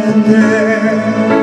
되는데.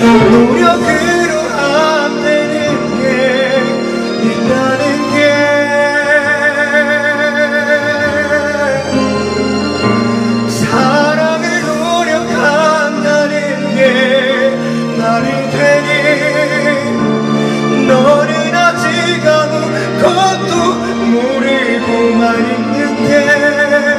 노력으로 안 되는 게 있다는 게. 사랑을 노력한다는 게 말이 되니 너는 아직 아무것도 모르고만 있는데